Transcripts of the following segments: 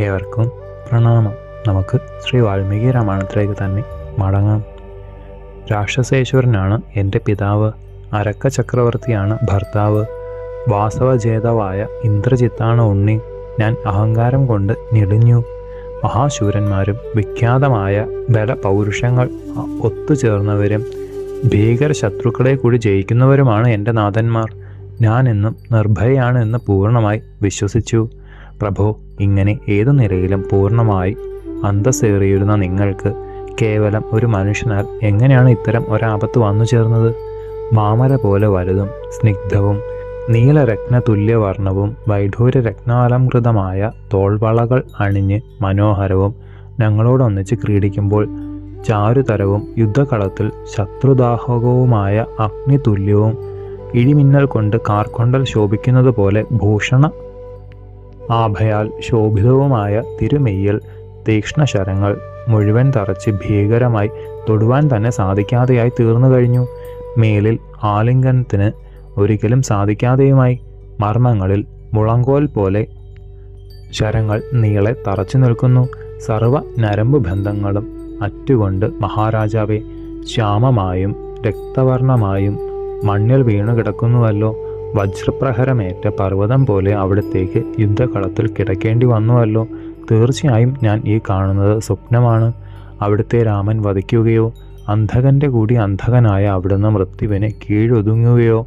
ഏവർക്കും പ്രണാമം. നമുക്ക് ശ്രീ വാൽമീകി രാമായണത്തിലേക്ക് തന്നെ മടങ്ങാം. രാക്ഷസേശ്വരനാണ് എന്റെ പിതാവ്. അരക്ക ചക്രവർത്തിയാണ് ഭർത്താവ്. വാസവജേതാവായ ഇന്ദ്രജിത്താണ് ഉണ്ണി. ഞാൻ അഹങ്കാരം കൊണ്ട് ഞെളിഞ്ഞു. മഹാശൂരന്മാരും വിഖ്യാതമായ ബലപൗരുഷങ്ങൾ ഒത്തുചേർന്നവരും ഭീകര ശത്രുക്കളെ കൂടി ജയിക്കുന്നവരുമാണ് എന്റെ നാഥന്മാർ. ഞാൻ എന്നും എന്ന് പൂർണമായി വിശ്വസിച്ചു. പ്രഭോ ഇങ്ങനെ ഏതു നിലയിലും പൂർണമായി അന്തസ്സേറിയിരുന്ന നിങ്ങൾക്ക് കേവലം ഒരു മനുഷ്യനാൽ എങ്ങനെയാണ് ഇത്തരം ഒരാപത്ത് വന്നു ചേർന്നത്? മാമര പോലെ വലുതും സ്നിഗ്ധവും നീലരത്ന തുല്യവർണവും വൈഢൂര രത്നാലംകൃതമായ തോൾവളകൾ അണിഞ്ഞ് മനോഹരവും ഞങ്ങളോടൊന്നിച്ച് ക്രീഡിക്കുമ്പോൾ ചാരുതരവും യുദ്ധകളത്തിൽ ശത്രുദാഹകവുമായ അഗ്നിതുല്യവും ഇടിമിന്നൽ കൊണ്ട് കാർക്കൊണ്ടൽ ശോഭിക്കുന്നത് പോലെ ഭൂഷണ ആഭയാൽ ശോഭിതവുമായ തിരുമെയ്യൽ തീക്ഷ്ണശരങ്ങൾ മുഴുവൻ തറച്ച് ഭീകരമായി തൊടുവാൻ തന്നെ സാധിക്കാതെയായി തീർന്നു കഴിഞ്ഞു. മേലിൽ ആലിംഗനത്തിന് ഒരിക്കലും സാധിക്കാതെയുമായി. മർമ്മങ്ങളിൽ മുളങ്കോൽ പോലെ ശരങ്ങൾ നീളെ തറച്ചു നിൽക്കുന്നു. സർവ നരമ്പ് ബന്ധങ്ങളും അറ്റുകൊണ്ട് മഹാരാജാവെ ശ്യാമമായും രക്തവർണമായും മണ്ണിൽ വീണു കിടക്കുന്നുവല്ലോ. വജ്രപ്രഹരമേറ്റ പർവതം പോലെ അവിടത്തേക്ക് യുദ്ധകളത്തിൽ കിടക്കേണ്ടി വന്നുവല്ലോ. തീർച്ചയായും ഞാൻ ഈ കാണുന്നത് സ്വപ്നമാണ്. അവിടുത്തെ രാമൻ വധിക്കുകയോ അന്ധകന്റെ കൂടി അന്ധകനായ അവിടുന്ന് മൃത്യുവിനെ കീഴൊതുങ്ങുകയോ.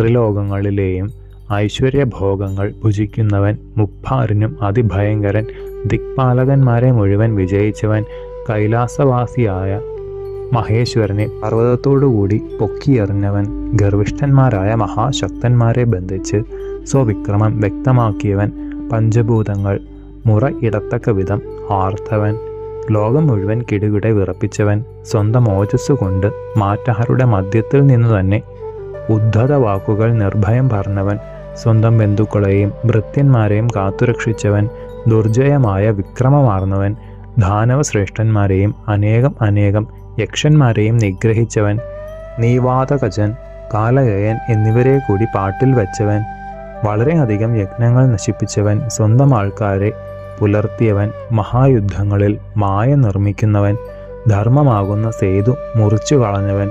ത്രിലോകങ്ങളിലെയും ഐശ്വര്യഭോഗങ്ങൾ ഭുജിക്കുന്നവൻ മുപ്പാറിനും അതിഭയങ്കരൻ ദിക്പാലകന്മാരെ മുഴുവൻ വിജയിച്ചവൻ കൈലാസവാസിയായ മഹേശ്വരനെ പർവതത്തോടുകൂടി പൊക്കിയെറിഞ്ഞവൻ ഗർവിഷ്ഠന്മാരായ മഹാശക്തന്മാരെ ബന്ധിച്ച് സ്വവിക്രമം വ്യക്തമാക്കിയവൻ പഞ്ചഭൂതങ്ങൾ മുറ ഇടത്തക്ക വിധം ആർത്തവൻ ലോകം മുഴുവൻ കിടുകിടെ വിറപ്പിച്ചവൻ സ്വന്തം ഓജസ് കൊണ്ട് മാറ്റാരുടെ മധ്യത്തിൽ നിന്നു തന്നെ ഉദ്ധത വാക്കുകൾ നിർഭയം പറഞ്ഞവൻ സ്വന്തം ബന്ധുക്കളെയും ഭൃത്യന്മാരെയും കാത്തുരക്ഷിച്ചവൻ ദുർജയമായ വിക്രമമാർന്നവൻ ദാനവശ്രേഷ്ഠന്മാരെയും അനേകം അനേകം യക്ഷന്മാരെയും നിഗ്രഹിച്ചവൻ നീവാതകജൻ കാലയയൻ എന്നിവരെ കൂടി പാട്ടിൽ വെച്ചവൻ വളരെയധികം യജ്ഞങ്ങൾ നശിപ്പിച്ചവൻ സ്വന്തം ആൾക്കാരെ പുലർത്തിയവൻ മഹായുദ്ധങ്ങളിൽ മായ നിർമ്മിക്കുന്നവൻ ധർമ്മമാകുന്ന സേതു മുറിച്ചു കളഞ്ഞവൻ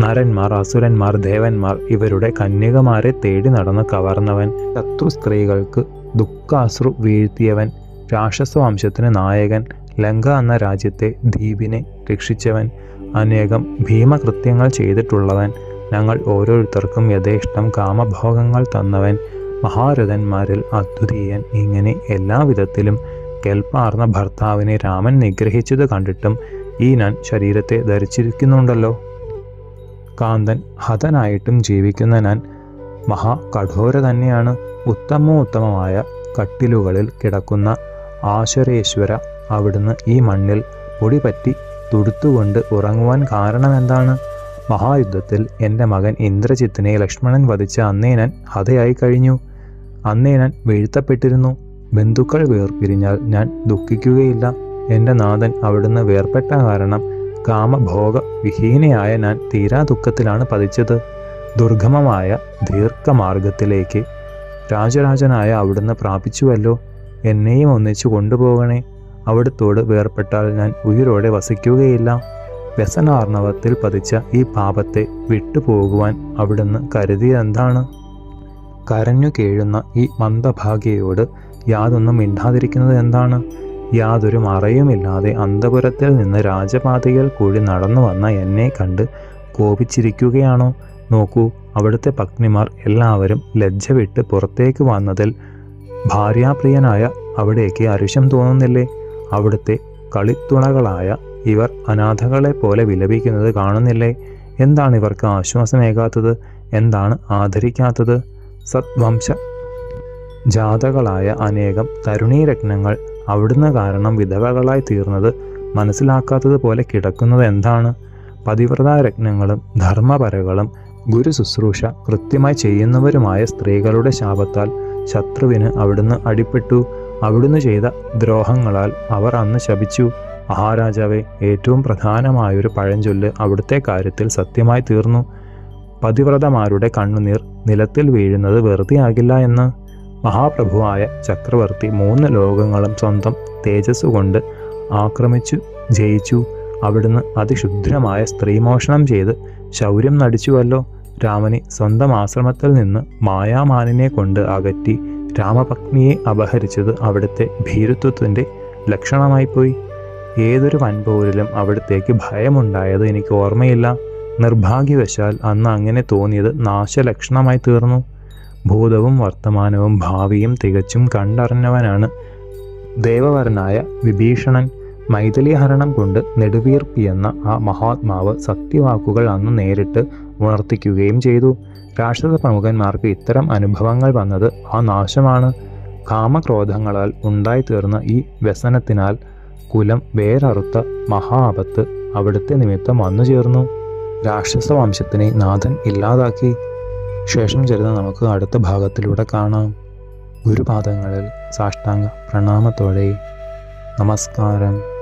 നരന്മാർ അസുരന്മാർ ദേവന്മാർ ഇവരുടെ കന്യകമാരെ തേടി നടന്ന് കവർന്നവൻ ശത്രു സ്ത്രീകൾക്ക് ദുഃഖാശ്രു വീഴ്ത്തിയവൻ രാക്ഷസവംശത്തിന് നായകൻ ലങ്ക എന്ന രാജ്യത്തെ ദ്വീപിനെ രക്ഷിച്ചവൻ അനേകം ഭീമകൃത്യങ്ങൾ ചെയ്തിട്ടുള്ളവൻ ഞങ്ങൾ ഓരോരുത്തർക്കും യഥേഷ്ടം കാമഭോഗങ്ങൾ തന്നവൻ മഹാരഥന്മാരിൽ അദ്വിതീയൻ. ഇങ്ങനെ എല്ലാവിധത്തിലും കെൽപ്പാർന്ന ഭർത്താവിനെ രാമൻ നിഗ്രഹിച്ചത് കണ്ടിട്ടും ഈ ഞാൻ ശരീരത്തെ ധരിച്ചിരിക്കുന്നുണ്ടല്ലോ. കാന്തൻ ഹതനായിട്ടും ജീവിക്കുന്ന ഞാൻ മഹാ കഠോര തന്നെയാണ്. ഉത്തമോത്തമമായ കട്ടിലുകളിൽ കിടക്കുന്ന ആശരേശ്വര അവിടുന്ന് ഈ മണ്ണിൽ പൊടി പറ്റി തുടുത്തുകൊണ്ട് ഉറങ്ങുവാൻ കാരണമെന്താണ്? മഹായുദ്ധത്തിൽ എന്റെ മകൻ ഇന്ദ്രജിത്തിനെ ലക്ഷ്മണൻ വധിച്ച അന്നേനൻ ഹതയായി കഴിഞ്ഞു. അന്നേനൻ വീഴ്ത്തപ്പെട്ടിരുന്നു. ബന്ധുക്കൾ വേർപിരിഞ്ഞാൽ ഞാൻ ദുഃഖിക്കുകയില്ല. എന്റെ നാഥൻ അവിടുന്ന് വേർപെട്ട കാരണം കാമഭോഗ വിഹീനയായ ഞാൻ തീരാ ദുഃഖത്തിലാണ് പതിച്ചത്. ദുർഗമമായ ദീർഘമാർഗത്തിലേക്ക് രാജരാജനായ അവിടുന്ന് പ്രാപിച്ചുവല്ലോ. എന്നെയും ഒന്നിച്ചു കൊണ്ടുപോകണേ. അവിടുത്തോട് വേർപെട്ടാൽ ഞാൻ ഉയരോടെ വസിക്കുകയില്ല. വ്യസനാർണവത്തിൽ പതിച്ച ഈ പാപത്തെ വിട്ടുപോകുവാൻ അവിടുന്ന് കരുതിയതെന്താണ് കരഞ്ഞു കേഴുന്ന ഈ മന്ദഭാഗ്യയോട് യാതൊന്നും മിണ്ടാതിരിക്കുന്നത് എന്താണ്? യാതൊരു മറയുമില്ലാതെ അന്തപുരത്തിൽ നിന്ന് രാജപാതയിൽ കൂടി നടന്നു വന്ന എന്നെ കണ്ട് കോപിച്ചിരിക്കുകയാണോ? നോക്കൂ അവിടുത്തെ പത്നിമാർ എല്ലാവരും ലജ്ജ വിട്ട് പുറത്തേക്ക് വന്നതിൽ ഭാര്യാപ്രിയനായ അവിടേക്ക് അരുഷം തോന്നുന്നില്ലേ? അവിടുത്തെ കളിത്തുണകളായ ഇവർ അനാഥകളെ പോലെ വിലപിക്കുന്നത് കാണുന്നില്ലേ? എന്താണ് ഇവർക്ക് ആശ്വാസമേകാത്തത്? എന്താണ് ആദരിക്കാത്തത്? സത്വംശ ജാതകളായ അനേകം തരുണീരത്നങ്ങൾ അവിടുന്ന് കാരണം വിധവകളായി തീർന്നത് മനസ്സിലാക്കാത്തത് പോലെ കിടക്കുന്നത് എന്താണ്? പതിവ്രതാരത്നങ്ങളും ധർമ്മപരകളും ഗുരു ശുശ്രൂഷ കൃത്യമായി ചെയ്യുന്നവരുമായ സ്ത്രീകളുടെ ശാപത്താൽ ശത്രുവിന് അവിടുന്ന് അടിപ്പെട്ടു. അവിടുന്ന് ചെയ്ത ദ്രോഹങ്ങളാൽ അവർ അന്ന് ശപിച്ചു. മഹാരാജാവെ ഏറ്റവും പ്രധാനമായൊരു പഴഞ്ചൊല്ല് അവിടുത്തെ കാര്യത്തിൽ സത്യമായി തീർന്നു. പതിവ്രതമാരുടെ കണ്ണുനീർ നിലത്തിൽ വീഴുന്നത് വെറുതെ ആകില്ല എന്ന്. മഹാപ്രഭുവായ ചക്രവർത്തി മൂന്ന് ലോകങ്ങളും സ്വന്തം തേജസ് കൊണ്ട് ആക്രമിച്ചു ജയിച്ചു. അവിടുന്ന് അതിക്ഷുദ്രമായ സ്ത്രീമോഷണം ചെയ്ത് ശൗര്യം നടിച്ചുവല്ലോ. രാമനെ സ്വന്തം ആശ്രമത്തിൽ നിന്ന് മായാമാനിനെ കൊണ്ട് അകറ്റി രാമപത്നിയെ അപഹരിച്ചത് അവിടുത്തെ ഭീരുത്വത്തിന്റെ ലക്ഷണമായിപ്പോയി. ഏതൊരു വൻപോരിലും അവിടത്തേക്ക് ഭയമുണ്ടായത് എനിക്ക് ഓർമ്മയില്ല. നിർഭാഗ്യവശാൽ അന്ന് അങ്ങനെ തോന്നിയത് നാശലക്ഷണമായി തീർന്നു. ഭൂതവും വർത്തമാനവും ഭാവിയും തികച്ചും കണ്ടറിഞ്ഞവനാണ് ദേവവരനായ വിഭീഷണൻ. മൈഥിലിഹരണം കൊണ്ട് നെടുവീർപ്പിയെന്ന ആ മഹാത്മാവ് സത്യവാക്കുകൾ അന്ന് നേരിട്ട് ഉണർത്തിക്കുകയും ചെയ്തു. രാക്ഷസ പ്രമുഖന്മാർക്ക് ഇത്തരം അനുഭവങ്ങൾ വന്നത് ആ നാശമാണ്. കാമക്രോധങ്ങളാൽ ഉണ്ടായിത്തീർന്ന ഈ വ്യസനത്തിനാൽ കുലം വേററുത്ത മഹാ ആപത്ത് അവിടുത്തെ നിമിത്തം വന്നു ചേർന്നു. രാക്ഷസ വംശത്തിനെ നാഥൻ ഇല്ലാതാക്കി. ശേഷം ചേരുന്ന നമുക്ക് അടുത്ത ഭാഗത്തിലൂടെ കാണാം. ഗുരുപാദങ്ങളിൽ സാഷ്ടാംഗ പ്രണാമത്തോടെ. നമസ്കാരം.